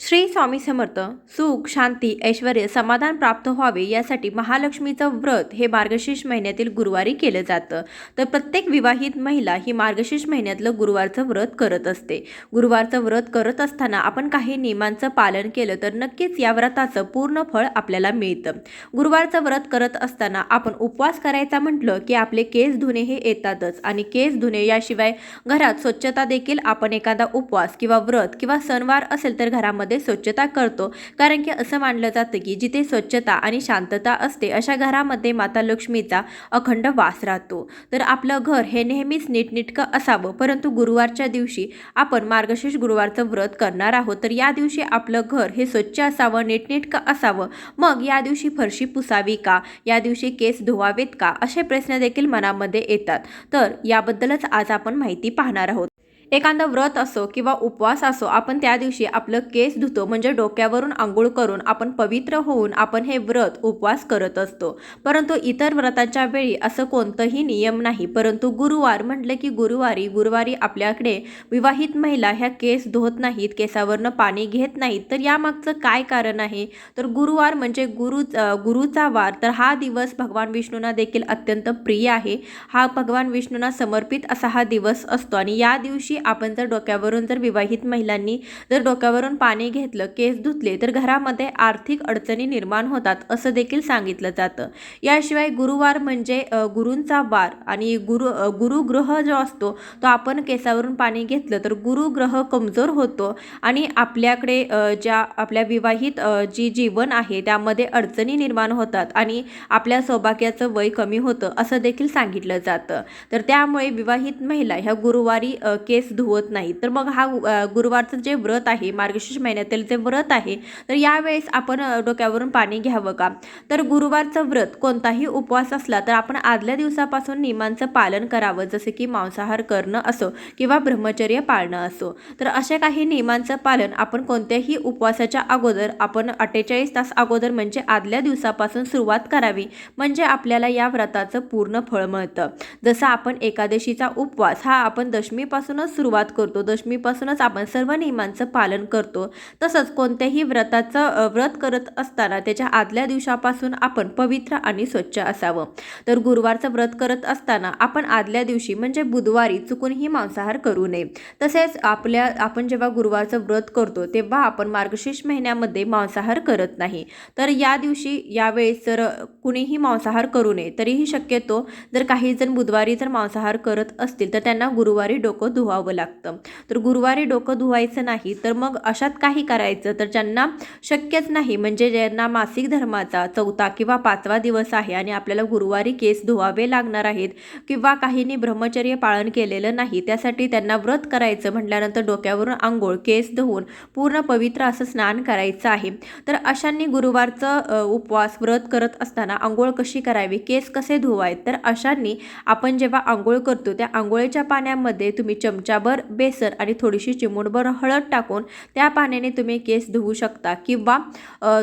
श्री स्वामी समर्थ सुख शांती ऐश्वर समाधान प्राप्त व्हावे यासाठी महालक्ष्मीचं व्रत हे मार्गशीर्ष महिन्यातील गुरुवारी केलं जातं. तर प्रत्येक विवाहित महिला ही मार्गशीर्ष महिन्यातलं गुरुवारचं व्रत करत असते. गुरुवारचं व्रत करत असताना आपण काही नियमांचं पालन केलं तर नक्कीच या व्रताचं पूर्ण फळ आपल्याला मिळतं. गुरुवारचं व्रत करत असताना आपण उपवास करायचा म्हटलं की आपले केस धुणे हे येतातच आणि केस धुणे याशिवाय घरात स्वच्छता देखील आपण एखादा उपवास किंवा व्रत किंवा सणवार असेल तर घरामध्ये स्वच्छता करतो. कारण की असं मानलं जातं की जिथे स्वच्छता आणि शांतता असते अशा घरामध्ये माता लक्ष्मीचा अखंड वास राहतो. तर आपलं घर हे नेहमीच नीटनेटकं असावं. परंतु गुरुवारच्या दिवशी आपण मार्गशीर्ष गुरुवारचं व्रत करणार आहोत. तर या दिवशी आपलं घर हे स्वच्छ असावं नीटनेटकं असावं. मग या दिवशी फरशी पुसावी का? या दिवशी केस धुवावेत का? असे प्रश्न देखील मनामध्ये येतात. तर याबद्दलच आज आपण माहिती पाहणार आहोत. एखादं व्रत असो किंवा उपवास असो आपण त्या दिवशी आपलं केस धुतो म्हणजे डोक्यावरून आंघोळ करून आपण पवित्र होऊन आपण हे व्रत उपवास करत असतो. परंतु इतर व्रताच्या वेळी असं कोणतंही नियम नाही. परंतु गुरुवार म्हटलं की गुरुवारी गुरुवारी आपल्याकडे विवाहित महिला ह्या केस धुत नाहीत केसावरनं पाणी घेत नाहीत तर यामागचं काय कारण आहे? तर गुरुवार म्हणजे गुरु गुरुचा वार. तर हा दिवस भगवान विष्णूंना देखील अत्यंत प्रिय आहे. हा भगवान विष्णूंना समर्पित असा हा दिवस असतो. आणि या दिवशी आपण जर डोक्यावरून जर विवाहित महिलांनी जर डोक्यावरून पाणी घेतलं केस धुतले तर घरामध्ये आर्थिक अडचणी निर्माण होतात असं देखील सांगितलं जातं. याशिवाय गुरुवार म्हणजे गुरूंचा वार आणि गुरु गुरुग्रह जो असतो तो आपण केसावरून पाणी घेतलं तर गुरुग्रह कमजोर होतो आणि आपल्याकडे ज्या आपल्या विवाहित जी जीवन आहे त्यामध्ये अडचणी निर्माण होतात आणि आपल्या सौभाग्याचं वय कमी होतं असं देखील सांगितलं जातं. तर त्यामुळे विवाहित महिला ह्या गुरुवारी केस केस धुवत नाही. तर मग हा गुरुवारचं जे व्रत आहे मार्गशीर्ष महिन्यातील जे व्रत आहे तर यावेळेस आपण डोक्यावरून पाणी घ्यावं का? तर गुरुवारचं व्रत कोणताही उपवास असला तर आपण आदल्या दिवसापासून नियमांचं पालन करावं. जसे की मांसाहार करणं असो किंवा ब्रह्मचर्य पाळणं असो. तर अशा काही नियमांचं पालन आपण कोणत्याही उपवासाच्या अगोदर आपण अठ्ठेचाळीस तास अगोदर म्हणजे आदल्या दिवसापासून सुरुवात करावी म्हणजे आपल्याला या व्रताचं पूर्ण फळ मिळतं. जसं आपण एकादशीचा उपवास हा आपण दशमीपासूनच सुरुवात करतो. दशमीपासूनच आपण सर्व नियमांचं पालन करतो. तसंच कोणत्याही व्रताचं व्रत करत असताना त्याच्या आदल्या दिवसापासून आपण पवित्र आणि स्वच्छ असावं. तर गुरुवारचं व्रत करत असताना आपण आदल्या दिवशी म्हणजे बुधवारी चुकूनही मांसाहार करू नये. तसेच आपल्या आपण जेव्हा गुरुवारचं व्रत करतो तेव्हा आपण मार्गशीर्ष महिन्यामध्ये मांसाहार करत नाही. तर या दिवशी यावेळेस जर कुणीही मांसाहार करू नये तरीही शक्यतो जर काही जण बुधवारी जर मांसाहार करत असतील तर त्यांना गुरुवारी डोकं धुवावं. लागतं. तर गुरुवारी डोकं धुवायचं नाही तर मग अशात काही करायचं? तर ज्यांना शक्यच नाही म्हणजे ज्यांना मासिक धर्माचा चौथा किंवा पाचवा दिवस आहे आणि आपल्याला गुरुवारी केस धुवावे लागणार आहेत किंवा काहींनी ब्रह्मचर्य पाळन केलेलं नाही त्यासाठी त्यांना व्रत करायचं म्हटल्यानंतर डोक्यावरून आंघोळ केस धुवून पूर्ण पवित्र असं स्नान करायचं आहे. तर अशांनी गुरुवारचं उपवास व्रत करत असताना आंघोळ कशी करावी? केस कसे धुवायत? तर अशांनी आपण जेव्हा आंघोळ करतो त्या आंघोळीच्या पाण्यामध्ये तुम्ही चमचाभर बेसन आणि थोडीशी चिमूटभर हळद टाकून त्या पाण्याने तुम्ही केस धुवू शकता. किंवा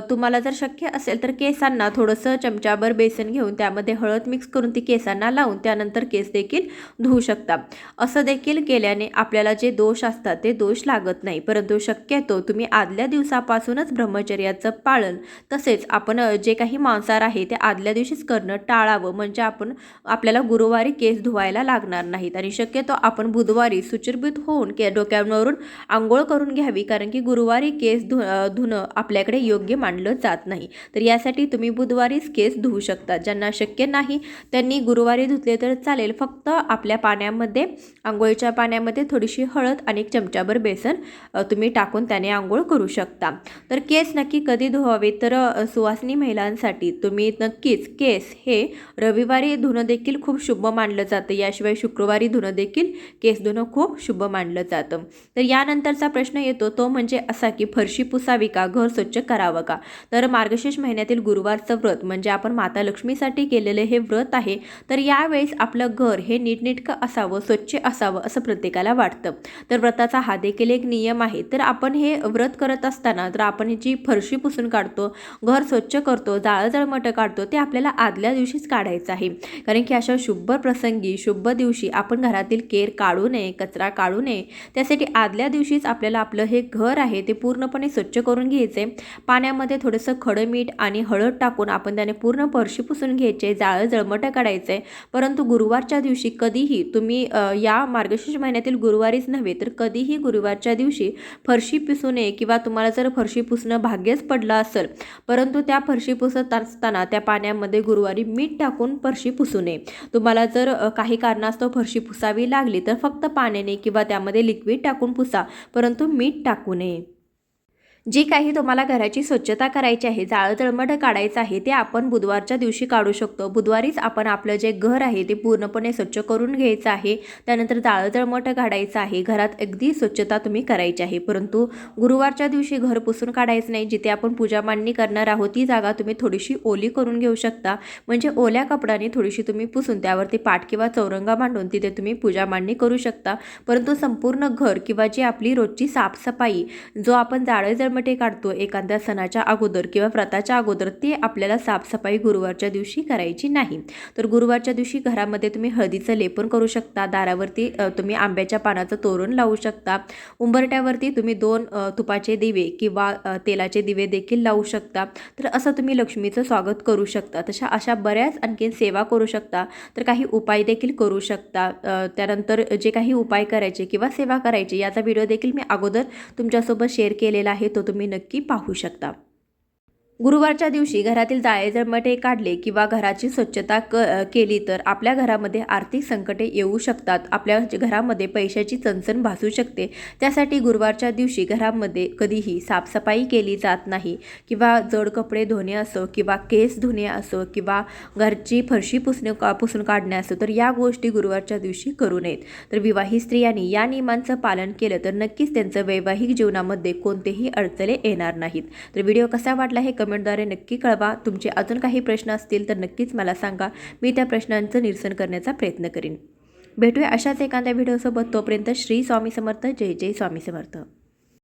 तुम्हाला जर शक्य असेल तर केसांना थोडंसं चमचाभर बेसन घेऊन त्यामध्ये हळद मिक्स करून ती केसांना लावून त्यानंतर केस देखील धुवू शकता. असं देखील केल्याने आपल्याला जे दोष असतात ते दोष लागत नाही. परंतु शक्यतो तुम्ही आदल्या दिवसापासूनच ब्रह्मचर्याचं पालन तसेच आपण जे काही मांसाहार आहे ते आदल्या दिवशीच करणं टाळावं. म्हणजे आपण आपल्याला गुरुवारी केस धुवायला लागणार नाहीत. आणि शक्यतो आपण बुधवारी सुचिरभूत होऊन के डोक्यावरून आंघोळ करून घ्यावी कारण की गुरुवारी केस धु धुणं आपल्याकडे योग्य मानलं जात नाही. तर यासाठी तुम्ही बुधवारीच केस धुवू शकता. ज्यांना शक्य नाही त्यांनी गुरुवारी धुतले तर चालेल. फक्त आपल्या पाण्यामध्ये आंघोळीच्या पाण्यामध्ये थोडीशी हळद आणि एक चमचाभर बेसन तुम्ही टाकून त्याने आंघोळ करू शकता. तर केस नक्की कधी धुवावे? तर सुवासनी सुवासिनी महिलांसाठी तुम्ही नक्कीच केस हे रविवारी धुणं देखील खूप शुभ मानलं जातं. याशिवाय शुक्रवारी धुणं देखील केस धुणं खूप शुभ मानलं जातं. तर यानंतरचा प्रश्न येतो तो म्हणजे असा की फरशी पुसावी का? घर स्वच्छ करावं का? तर मार्गशीर्ष महिन्यातील गुरुवारचं व्रत म्हणजे आपण माता लक्ष्मीसाठी केलेले हे व्रत आहे तर यावेळेस आपलं घर हे नीटनेटकं असावं स्वच्छ असावं असं प्रत्येकाला वाटतं. तर व्रताचा हा देखील एक नियम आहे. तर आपण हे व्रत करत असताना तर आपण जी फरशी पुसून काढतो घर स्वच्छ करतो जाळं जळमटं काढतो ते आपल्याला आदल्या दिवशीच काढायचं आहे. कारण की अशा शुभ प्रसंगी शुभ दिवशी आपण घरातील केर काढू नये कचरा कचरा काढू नये. त्यासाठी आदल्या दिवशीच आपल्याला आपलं हे घर आहे ते पूर्णपणे स्वच्छ करून घ्यायचे. पाण्यामध्ये थोडंसं खडं मीठ आणि हळद टाकून आपण त्याने पूर्ण फरशी पुसून घ्यायचे जाळं जळमटं काढायचं. परंतु गुरुवारच्या दिवशी कधीही तुम्ही या मार्गशीर्ष महिन्यातील गुरुवारीच नव्हे तर कधीही गुरुवारच्या दिवशी फरशी पुसू नये किंवा तुम्हाला जर फरशी पुसणं भाग्यच पडलं असेल परंतु त्या फरशी पुसत असताना त्या पाण्यामध्ये गुरुवारी मीठ टाकून फरशी पुसू नये. तुम्हाला जर काही कारणास्तव फरशी पुसावी लागली तर फक्त पाण्याने किंवा त्यामध्ये लिक्विड टाकून पुसा परंतु मीठ टाकू नये. जी काही तुम्हाला घराची स्वच्छता करायची आहे जाळं तळमट काढायचं आहे ते आपण बुधवारच्या दिवशी काढू शकतो. बुधवारीच आपण आपलं जे घर आहे ते पूर्णपणे स्वच्छ करून घ्यायचं आहे. त्यानंतर जाळं तळमट काढायचं आहे. घरात अगदी स्वच्छता तुम्ही करायची आहे. परंतु गुरुवारच्या दिवशी घर पुसून काढायचं नाही. जिथे आपण पूजा मांडणी करणार आहोत ती जागा तुम्ही थोडीशी ओली करून घेऊ शकता. म्हणजे ओल्या कपड्याने थोडीशी तुम्ही पुसून त्यावरती पाट किंवा चौरंगा मांडून तिथे तुम्ही पूजा मांडणी करू शकता. परंतु संपूर्ण घर किंवा जी आपली रोजची साफसफाई जो आपण जाळं मटे काढतो. एखाद्या सणाच्या अगोदर किंवा व्रताच्या अगोदर ते आपल्याला साफसफाई गुरुवारच्या दिवशी करायची नाही. तर गुरुवारच्या दिवशी घरामध्ये तुम्ही हळदीचं लेपन करू शकता. दारावरती तुम्ही आंब्याच्या पानाचं तोरण लावू शकता. उंबरट्यावरती तुम्ही दोन तुपाचे दिवे किंवा तेलाचे दिवे देखील लावू शकता. तर असं तुम्ही लक्ष्मीचं स्वागत करू शकता. तशा अशा बऱ्याच आणखीन सेवा करू शकता. तर काही उपाय देखील करू शकता. त्यानंतर जे काही उपाय करायचे किंवा सेवा करायची याचा व्हिडिओ देखील मी अगोदर तुमच्यासोबत शेअर केलेला आहे. तो तुम्ही नक्की पाहू शकता. गुरुवारच्या दिवशी घरातील जाळे जळमटे काढले किंवा घराची स्वच्छता क केली तर आपल्या घरामध्ये आर्थिक संकटे येऊ शकतात. आपल्या घरामध्ये पैशाची चणचण भासू शकते. त्यासाठी गुरुवारच्या दिवशी घरामध्ये कधीही साफसफाई केली जात नाही किंवा जड कपडे धुणे असो किंवा केस धुणे असो किंवा घरची फरशी पुसणे का पुसून काढणे असो तर या गोष्टी गुरुवारच्या दिवशी करू नयेत. तर विवाहित स्त्रियांनी या नियमांचं पालन केलं तर नक्कीच त्यांचं वैवाहिक जीवनामध्ये कोणतेही अडचणी येणार नाहीत. तर व्हिडिओ कसा वाटला हे कमेंटद्वारे नक्की कळवा. तुमचे अजून काही प्रश्न असतील तर नक्कीच मला सांगा. मी त्या प्रश्नांचं निरसन करण्याचा प्रयत्न करीन. भेटूया अशाच एखाद्या व्हिडिओसोबत. तोपर्यंत श्री स्वामी समर्थ. जय जय स्वामी समर्थ.